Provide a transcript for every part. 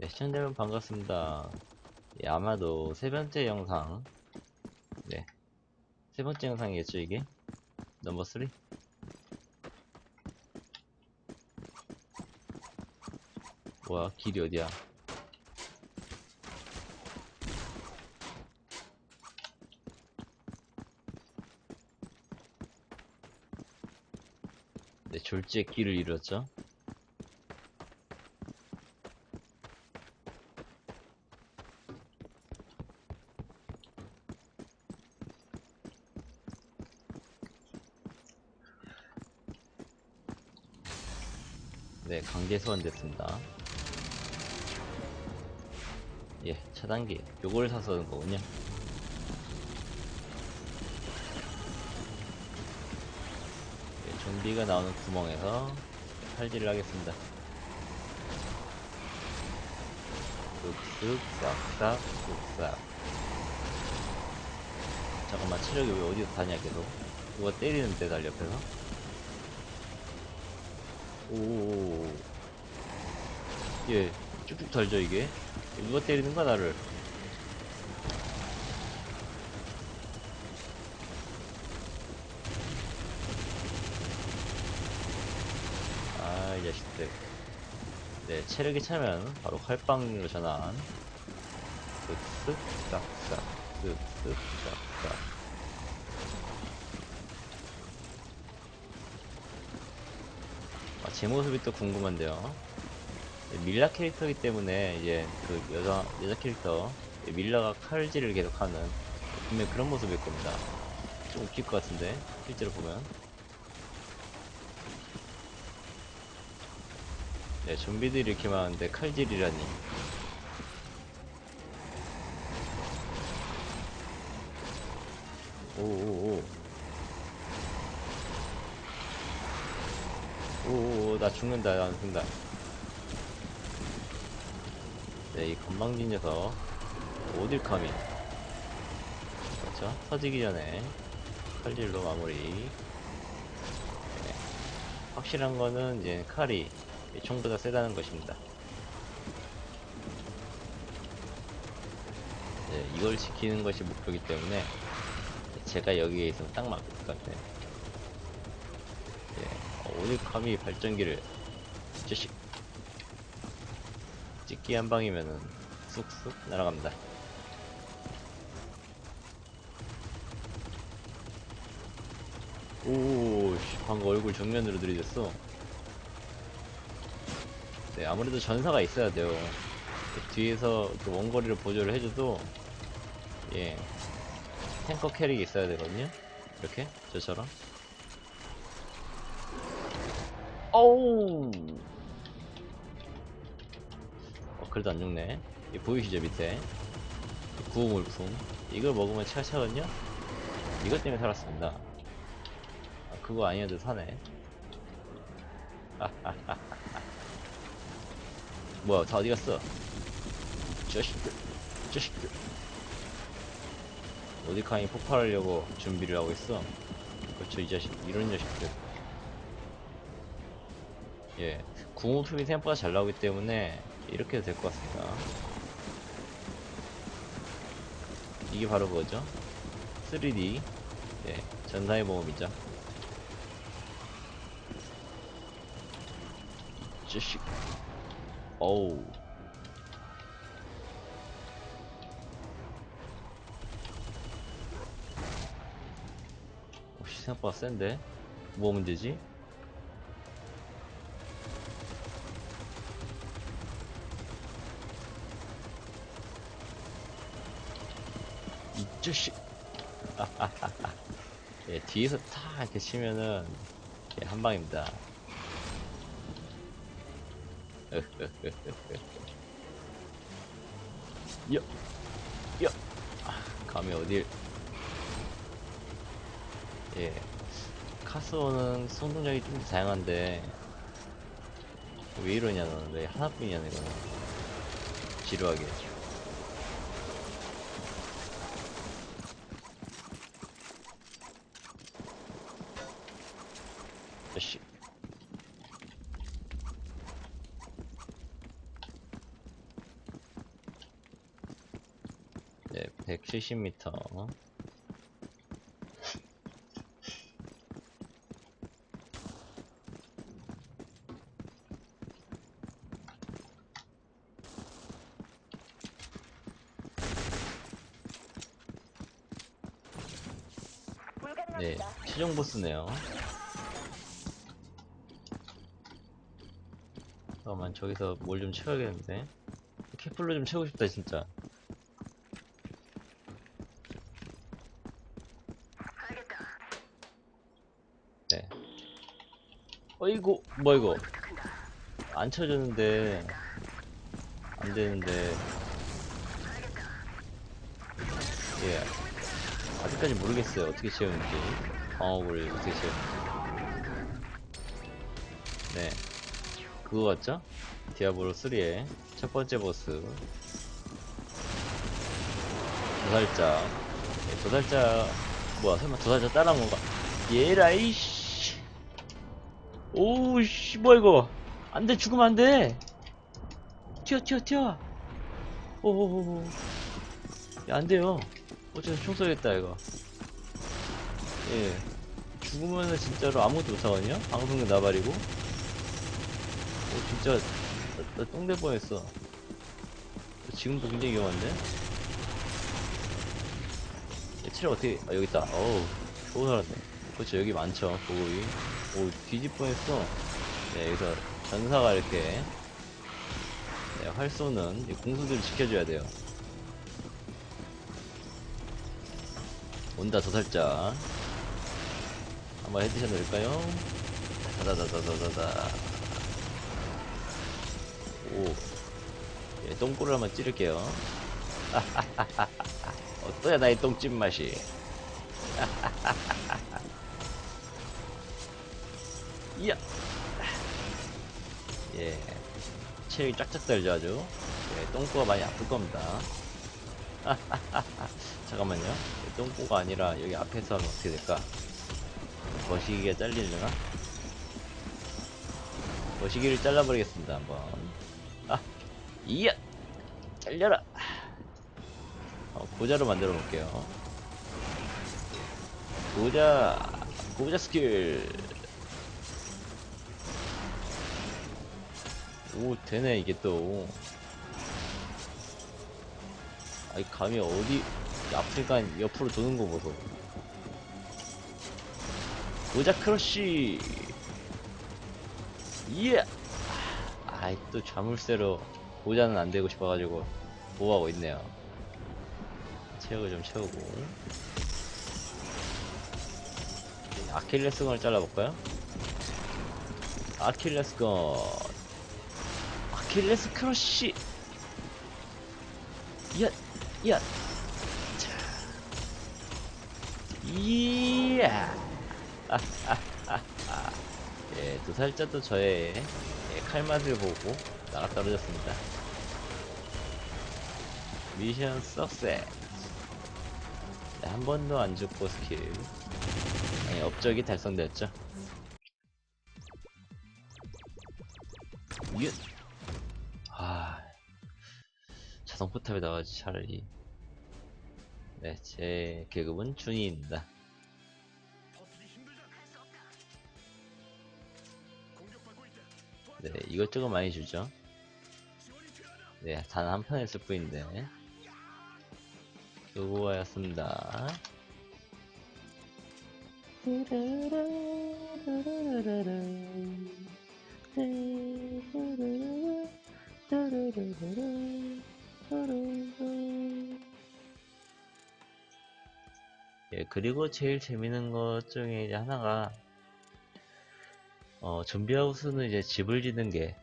네, 시청자 여러분 반갑습니다. 예, 아마도 세 번째 영상, 네, 세 번째 영상이겠죠, 이게? 넘버 3? 뭐야, 길이 어디야? 네, 졸지에 길을 잃었죠? 네, 강제 소환됐습니다. 예, 차단기. 요걸 사서 온 거군요. 예, 좀비가 나오는 구멍에서 칼질을 하겠습니다. 쓱쓱, 싹싹, 쓱싹. 잠깐만, 체력이 왜 어디서 다냐, 계속. 누가 때리는데, 날 옆에서? 오. 예, 쭉쭉 덜죠, 이게. 누가 때리는 거야, 나를. 아, 이 자식들. 네, 체력이 차면 바로 칼빵으로 전환. 쓱쓱, 싹싹, 쓱쓱, 싹싹. 아, 제 모습이 또 궁금한데요. 밀라 캐릭터이기 때문에 이제 그 여자 여자 캐릭터 밀라가 칼질을 계속하는 분명 히 그런 모습일 겁니다. 좀 웃길 것 같은데 실제로 보면. 네, 좀비들이 이렇게 많은데 칼질이라니. 오오오. 오오오, 나 죽는다, 나 죽는다. 네, 이 건방진 녀석. 어딜 감히. 그렇죠? 터지기 전에 칼질로 마무리. 네. 확실한 거는 이제 칼이 이 총보다 세다는 것입니다. 네, 이걸 지키는 것이 목표이기 때문에 제가 여기에 있으면 딱 맞을 것 같아요. 오늘 감히 발전기를 자식 찍기 한 방이면은 쑥쑥 날아갑니다. 오, 씨, 방금 얼굴 정면으로 들이댔어. 네, 아무래도 전사가 있어야 돼요. 뒤에서 그 원거리를 보조를 해줘도, 예, 탱커 캐릭이 있어야 되거든요. 이렇게, 저처럼. 어우! 어, 그래도 안 죽네. 이 보이시죠, 밑에? 구우물품. 이걸 먹으면 치가 차거든요? 이것 때문에 살았습니다. 아, 그거 아니어도 사네. 뭐야, 다 어디 갔어? 자식들, 자식들. 어디카니 폭발하려고 준비를 하고 있어? 그렇죠, 이 자식, 이런 자식들. 예, 구호품이 생각보다 잘 나오기 때문에 이렇게 해도 될 것 같습니다. 이게 바로 그거죠. 3D, 예, 전사의 모험이죠. 쯔식. 어우. 혹시 생각보다 센데? 뭐 문제지? 이 자식. 예, 뒤에서 탁 이렇게 치면은 예, 한 방입니다. 야, 야, 아, 감히 어딜? 예, 카스오는 성동작이 좀 다양한데 왜 이러냐 너는 왜 하나뿐이냐 이거는 지루하게. 자식. 네, 170m. 네, 최종 보스네요. 잠깐만, 저기서 뭘 좀 채워야겠는데. 캐플로 좀 채우고 싶다, 진짜. 네. 어이구, 뭐 이거. 안 쳐졌는데. 안 되는데. 예. 아직까지 모르겠어요. 어떻게 채우는지. 방어구를 어떻게 채우는지. 네. 그거 같죠? 디아블로 3의 첫 번째 보스. 도살자. 네, 도살자. 뭐야, 설마 도살자 따라온 건가? 얘라이, 씨. 오우, 씨, 뭐야, 이거. 안 돼, 죽으면 안 돼. 튀어, 튀어, 튀어. 오오오오. 야, 안 돼요. 어째서 총 쏘겠다, 이거. 예. 죽으면은 진짜로 아무것도 못하거든요? 방송도 나발이고. 오, 진짜, 나, 나 똥될 뻔했어. 지금도 굉장히 위험한데? 얘 체력 어떻게, 아, 여기 있다. 어우, 겨우 살았네. 그렇죠, 여기 많죠, 보급이. 오, 뒤집 뻔했어. 네, 여기서 전사가 이렇게, 네, 활 쏘는 이 공수들을 지켜줘야 돼요. 온다, 도살자. 한번 헤드샷 넣을까요? 다다다다다다다. 오. 예, 똥꼬를 한번 찌를게요. 어떠야, 나의 똥찜 맛이. 이야! 예. 체력이 쫙쫙 달죠, 아주. 예, 똥꼬가 많이 아플 겁니다. 잠깐만요. 예, 똥꼬가 아니라 여기 앞에서 하면 어떻게 될까? 거시기가 잘리려나? 거시기를 잘라버리겠습니다, 한번. 아, 이야! 잘려라! 어, 고자로 만들어 볼게요. 고자, 고자 스킬. 오, 되네, 이게 또. 아이, 감이 어디, 아프리카 옆으로 도는 거 보소. 고자 크러쉬! 이야! 아이, 또 자물쇠로 고자는 안 되고 싶어가지고, 보호하고 있네요. 체력을 좀 채우고. 아킬레스건을 잘라볼까요? 아킬레스건. 아킬레스 크러쉬! 이야! 이야! 자. 이야! 예, 두 살짜도 저의 예, 칼맛을 보고 나가 떨어졌습니다. 미션 석세. 네, 한 번도 안 죽고 스킬. 아니, 업적이 달성되었죠. 윷! 자동 포탑에 나와지 차라리. 네, 제 계급은 준이입니다. 네, 이것저것 많이 주죠. 네, 단 한 판 했을 뿐인데. 수고하였습니다. 그리고 제일 재밌는 것 중에 이제 하나가, 어, 좀비하우스는 이제 집을 짓는 게,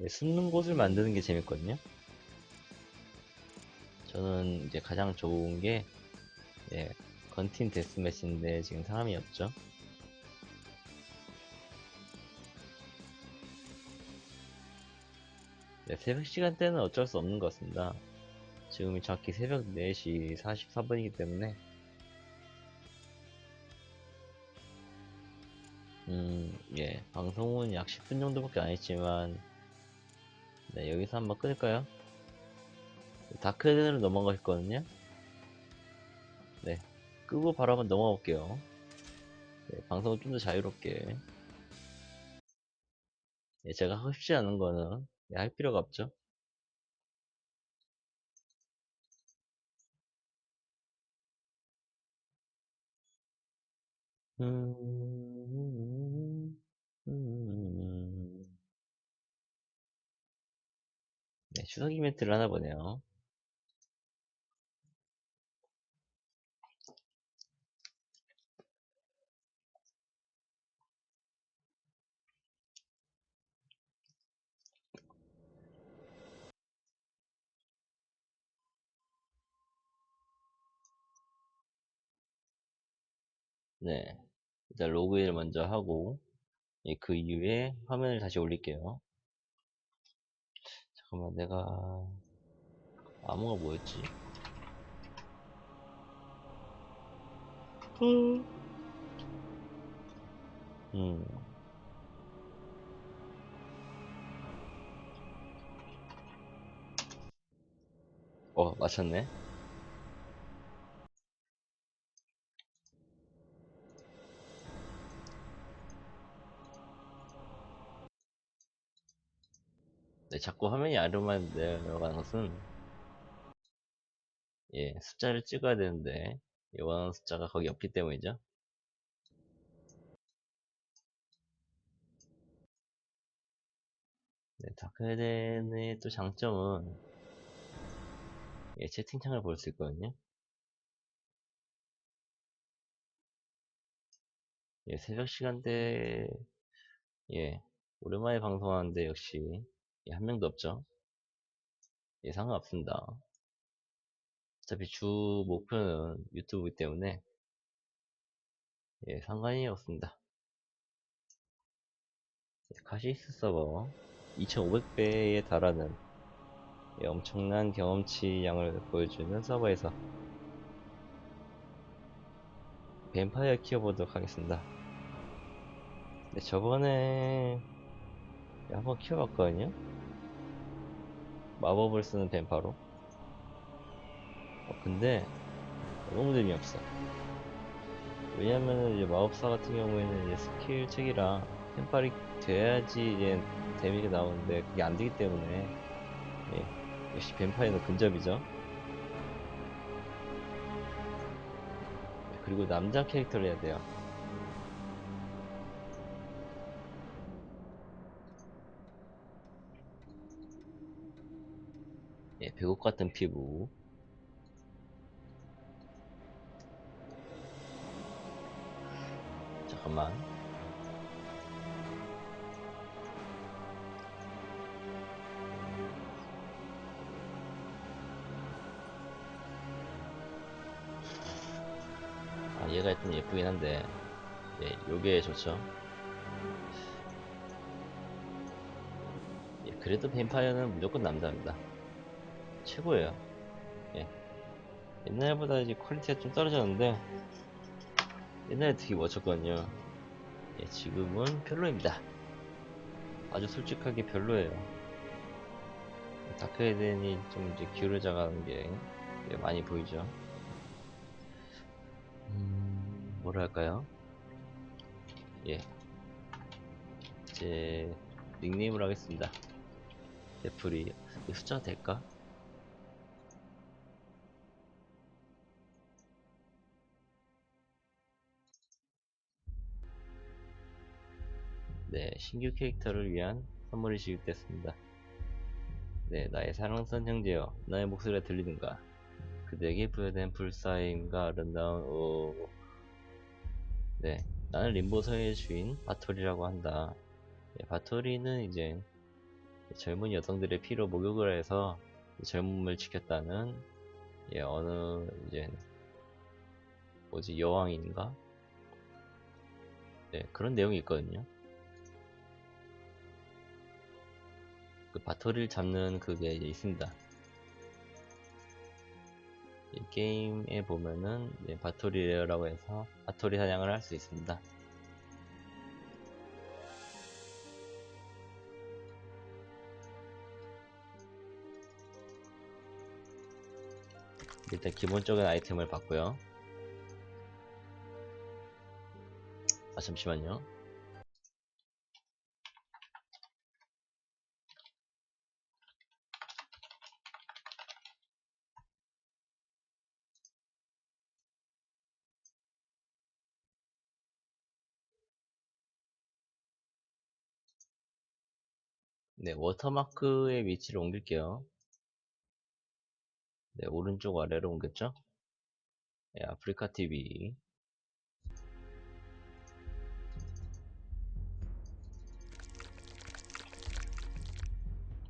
예, 숨는 곳을 만드는 게 재밌거든요. 저는 이제 가장 좋은 게, 예, 건틴 데스매치인데 지금 사람이 없죠. 네, 새벽 시간대는 어쩔 수 없는 것 같습니다. 지금이 정확히 새벽 4시 44분이기 때문에 음, 예, 방송은 약 10분 정도밖에 안 했지만 네, 여기서 한번 끊을까요? 다크헤드로 넘어가셨거든요? 네, 끄고 바로 한번 넘어가 볼게요. 네, 방송을 좀더 자유롭게. 네, 제가 하고 싶지 않은 거는 네, 할 필요가 없죠. 음, 음. 네, 추석 이벤트를 하나 보네요. 네. 일단 로그인을 먼저 하고, 예, 그 이후에 화면을 다시 올릴게요. 잠깐만, 내가, 암호가 뭐였지? 음. 어, 맞췄네. 네, 자꾸 화면이 아래로만 내려가는 것은, 예, 숫자를 찍어야 되는데, 예, 원하는 숫자가 거기 없기 때문이죠. 네, 다크헤덴의 또 장점은, 예, 채팅창을 볼 수 있거든요. 예, 새벽 시간대, 예, 오랜만에 방송하는데 역시, 예, 한 명도 없죠. 예, 상관없습니다. 어차피 주 목표는 유튜브이기 때문에, 예, 상관이 없습니다. 예, 카시스 서버 2500배에 달하는 예, 엄청난 경험치 양을 보여주는 서버에서 뱀파이어 키워보도록 하겠습니다. 네, 저번에 한번 키워봤거든요. 마법을 쓰는 뱀파로. 어, 근데 너무 재미없어. 왜냐면은 이제 마법사 같은 경우에는 이제 스킬 책이랑 템빨이 돼야지 이제 데미가 나오는데 그게 안 되기 때문에 예, 역시 뱀파이어는 근접이죠. 그리고 남자 캐릭터를 해야 돼요. 예, 배곡 같은 피부. 잠깐만. 아, 얘가 일단 예쁘긴 한데, 예, 요게 좋죠. 예, 그래도 뱀파이어는 무조건 남자입니다. 최고예요. 예. 옛날보다 이제 퀄리티가 좀 떨어졌는데, 옛날에 되게 멋졌거든요. 예, 지금은 별로입니다. 아주 솔직하게 별로예요. 다크헤덴이 좀 이제 기울어져 가는 게 예, 많이 보이죠. 음, 뭐라 할까요? 예. 제 닉네임을 하겠습니다. 데프리. 이 숫자가 될까? 네, 신규 캐릭터를 위한 선물이 지급됐습니다. 네, 나의 사랑스런 형제여, 나의 목소리가 들리는가? 그대에게 부여된 불사임과 아름다운 오. 네, 나는 림보서의 주인 바토리라고 한다. 네, 바토리는 이제 젊은 여성들의 피로 목욕을 해서 젊음을 지켰다는 예, 어느 이제 뭐지 여왕인가? 네, 그런 내용이 있거든요. 그 바터리를 잡는 그게 있습니다. 게임에 보면은 네, 바토리 레어라고 해서 바토리 사냥을 할 수 있습니다. 일단 기본적인 아이템을 봤고요. 아 잠시만요. 네, 워터마크의 위치를 옮길게요. 네, 오른쪽 아래로 옮겼죠? 네, 아프리카 TV.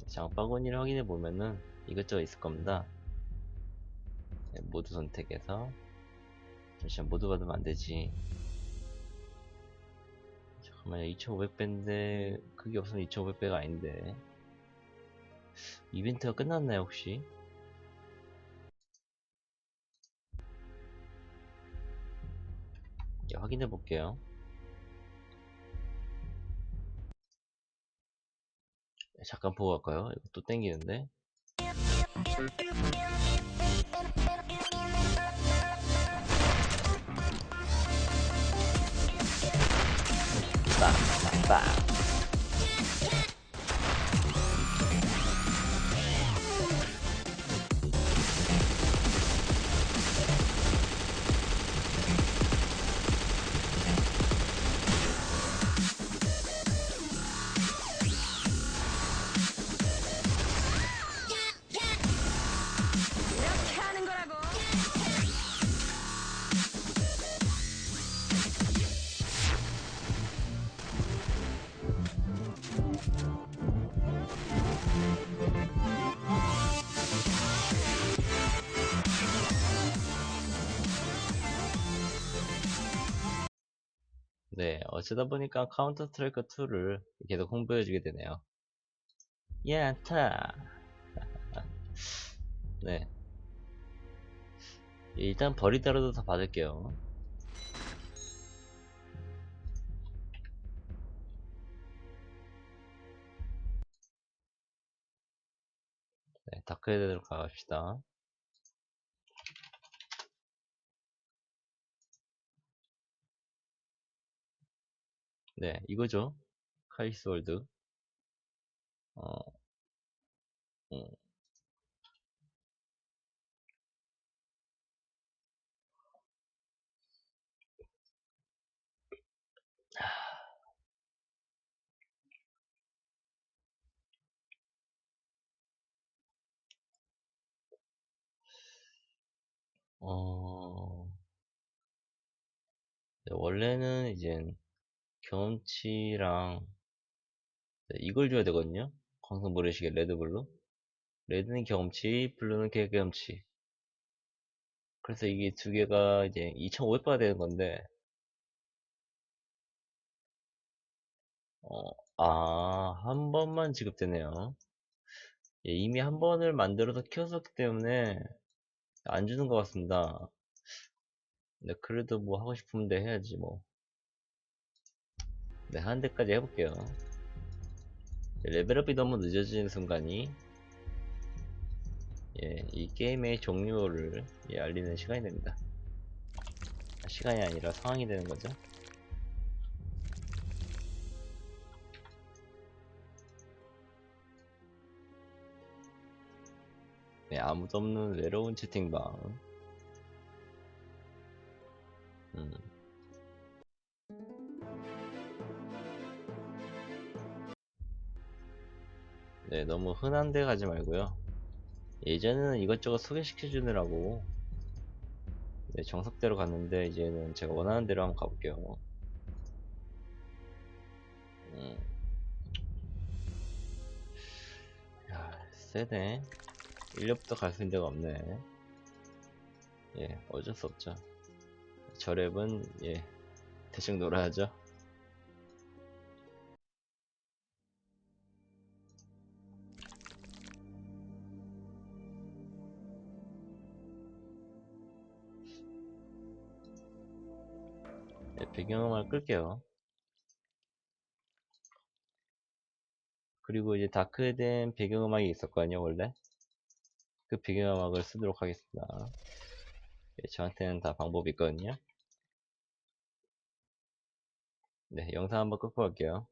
장바구니를 확인해 보면은 이것저것 있을 겁니다. 네, 모두 선택해서 잠시만 모두 받으면 안 되지. 잠깐만요, 2500배인데 그게 없으면 2500배가 아닌데. 이벤트가 끝났나요 혹시? 예, 확인해 볼게요. 네, 잠깐 보고 갈까요? 또 땡기는데. 빵, 네, 어쩌다 보니까 카운터 스트라이커 2를 계속 홍보해주게 되네요. 야타! 네. 일단 버리더라도 다 받을게요. 네, 다크헤드로 가갑시다. 네, 이거죠. 카이스 월드. 어, 음. 어, 네, 원래는 이제 경험치랑 네, 이걸 줘야 되거든요. 광선 모래시계 레드블루. 레드는 경험치, 블루는 경험치. 그래서 이게 두 개가 이제 2,500바가 되는 건데, 어, 아, 한 번만 지급되네요. 예, 이미 한 번을 만들어서 키웠었기 때문에 안 주는 것 같습니다. 근데 그래도 뭐 하고 싶은데 해야지 뭐. 네, 한 대까지 해볼게요. 레벨업이 너무 늦어지는 순간이 예, 이 게임의 종료를 예, 알리는 시간이 됩니다. 아, 시간이 아니라 상황이 되는 거죠. 네, 아무도 없는 외로운 채팅방. 너무 흔한 데 가지 말고요. 예전에는 이것저것 소개시켜 주느라고 네, 정석대로 갔는데 이제는 제가 원하는 대로 한번 가볼게요. 음. 야, 세네. 1렙부터 갈 수 있는 데가 없네. 예, 어쩔 수 없죠. 저 랩은, 예, 대충 놀아야죠. 배경음악 끌게요. 그리고 이제 다크된 배경음악이 있었거든요, 원래. 그 비교막을 쓰도록 하겠습니다. 예, 저한테는 다 방법이 있거든요. 네, 영상 한번 끊고 갈게요.